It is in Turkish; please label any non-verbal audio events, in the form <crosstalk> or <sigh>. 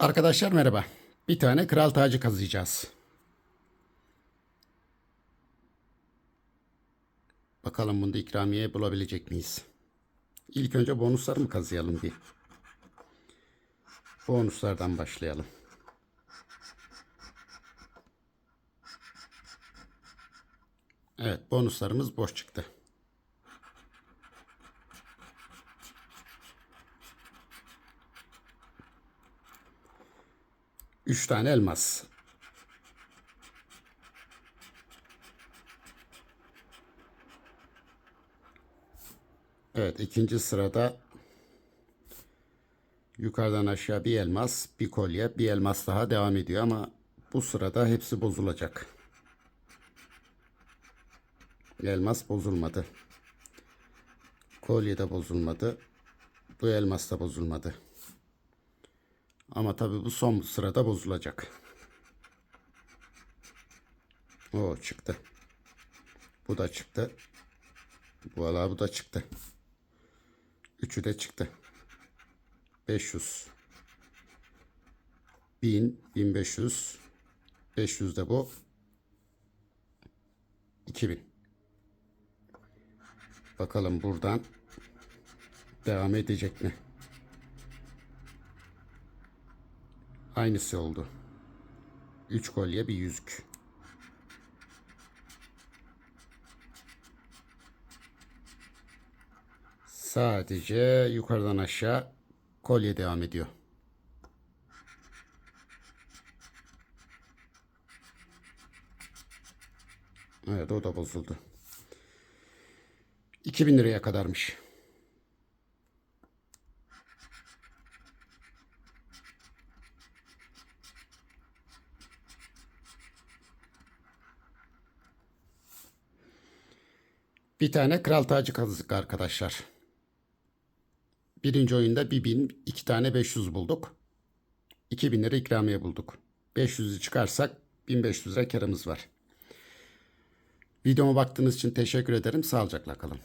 Arkadaşlar merhaba. Bir tane kral tacı kazıyacağız. Bakalım bunda ikramiye bulabilecek miyiz? İlk önce bonusları mı kazıyalım bir? Bonuslardan başlayalım. Evet bonuslarımız boş çıktı. Üç tane elmas. Evet ikinci sırada yukarıdan aşağı bir elmas, bir kolye, bir elmas daha devam ediyor ama bu sırada hepsi bozulacak. Elmas bozulmadı. Kolye de bozulmadı. Bu elmas da bozulmadı. Ama tabii bu son sırada bozulacak. <laughs> O çıktı. Bu da çıktı. Valla bu da çıktı. Üçü de çıktı. 500. 1000, 1500. 500 de bu. 2000. Bakalım buradan devam edecek mi? Aynısı oldu. 3 kolye bir yüzük. Sadece yukarıdan aşağı kolye devam ediyor. Evet o da bozuldu. 2000 liraya kadarmış. Bir tane kral tacı kazdık arkadaşlar. Birinci oyunda bir bin, iki tane 500 bulduk. 2000 lira ikramiye bulduk. 500'ü çıkarsak 1500 lira karımız var. Videoma baktığınız için teşekkür ederim. Sağlıcakla kalın.